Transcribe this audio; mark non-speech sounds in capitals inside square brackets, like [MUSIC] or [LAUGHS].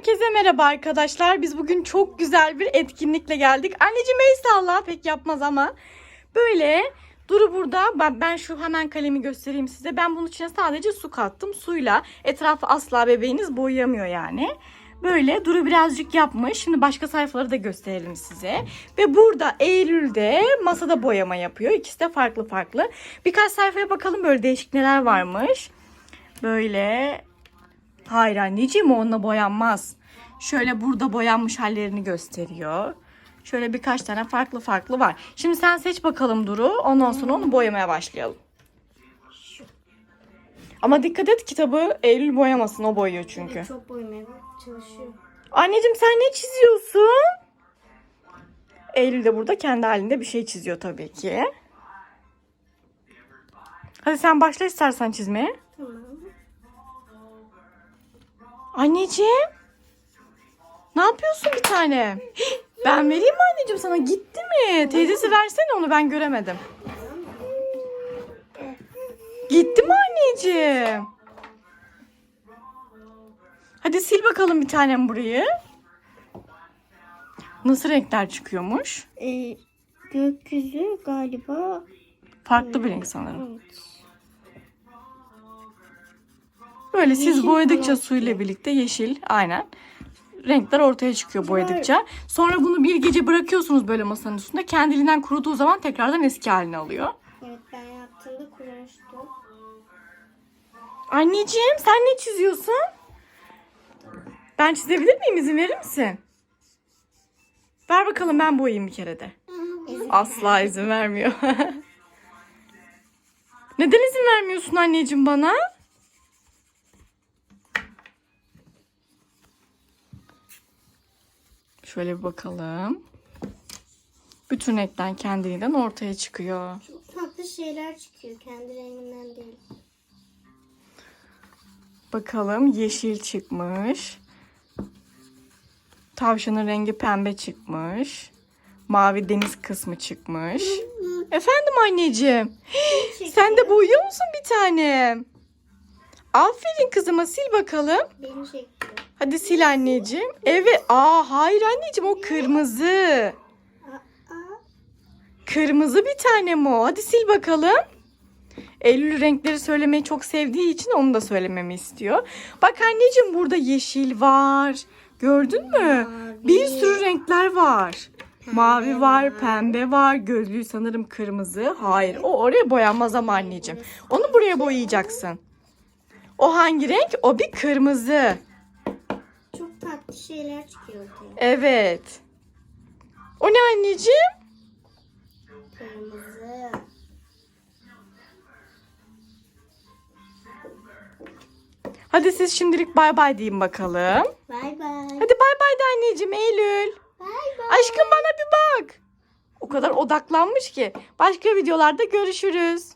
Herkese merhaba arkadaşlar. Biz bugün çok güzel bir etkinlikle geldik. Anneciğim Eysallah pek yapmaz ama. Böyle Duru burada. Ben, ben şu hemen kalemi göstereyim size. Ben bunun içine sadece su kattım. Suyla etrafı asla bebeğiniz boyayamıyor yani. Böyle Duru birazcık yapmış. Şimdi başka sayfaları da gösterelim size. Ve burada Eylül'de masada boyama yapıyor. İkisi de farklı farklı. Birkaç sayfaya bakalım böyle değişik neler varmış. Böyle Hayır anneciğim onunla boyanmaz. Şöyle burada boyanmış hallerini gösteriyor. Şöyle birkaç tane farklı farklı var. Şimdi sen seç bakalım Duru. Ondan sonra onu boyamaya başlayalım. Ama dikkat et kitabı Eylül boyamasın. O boyuyor çünkü. Çok boyamaya çalışıyor. Anneciğim sen ne çiziyorsun? Eylül de burada kendi halinde bir şey çiziyor tabii ki. Hadi sen başla istersen çizmeye. Tamam. Anneciğim. Ne yapıyorsun bir tane? [GASPS] Ben vereyim mi anneciğim sana? Gitti mi? Teyzesi versene onu ben göremedim. Gitti mi anneciğim? Hadi sil bakalım bir tanem burayı. Nasıl renkler çıkıyormuş? Ee, gökyüzü galiba Farklı bir renk sanırım. evet. Böyle siz Yeşil boyadıkça falan suyla birlikte yeşil aynen. Renkler ortaya çıkıyor boyadıkça. Sonra bunu bir gece bırakıyorsunuz böyle masanın üstünde. Kendiliğinden kuruduğu zaman tekrardan eski haline alıyor. Evet ben yaptığımda kurumuştu. Anneciğim sen ne çiziyorsun? Ben çizebilir miyim? İzin verir misin? Ver bakalım ben boyayayım bir kere de. Asla izin vermiyor. [LAUGHS] Neden izin vermiyorsun anneciğim bana? Şöyle bir bakalım. Bütün renkten kendiliğinden ortaya çıkıyor. Çok tatlı şeyler çıkıyor kendi renginden değil. Bakalım yeşil çıkmış. Tavşanın rengi pembe çıkmış. Mavi deniz kısmı çıkmış. [LAUGHS] Efendim anneciğim. [GASPS] Sen de boyuyor musun bir tane? Aferin kızıma sil bakalım. Beni çekiyor. Hadi sil anneciğim. Evet. Aa hayır anneciğim o kırmızı. Kırmızı bir tane mi o? Hadi sil bakalım. Eylül renkleri söylemeyi çok sevdiği için onu da söylememi istiyor. Bak anneciğim burada yeşil var. Gördün mü? Mavi. Bir sürü renkler var. Mavi var, var. pembe var, gözlüğü sanırım kırmızı. Hayır, o oraya boyanmaz ama anneciğim. Onu buraya boyayacaksın. O hangi renk? O bir kırmızı. Şeyler çıkıyor ortaya. Evet. O ne anneciğim? Kırmızı. Hadi siz şimdilik bay bay deyin bakalım. Bay bay. Hadi bay bay de anneciğim Eylül. Bay bay. Aşkım bana bir bak. O kadar odaklanmış ki. Başka videolarda görüşürüz.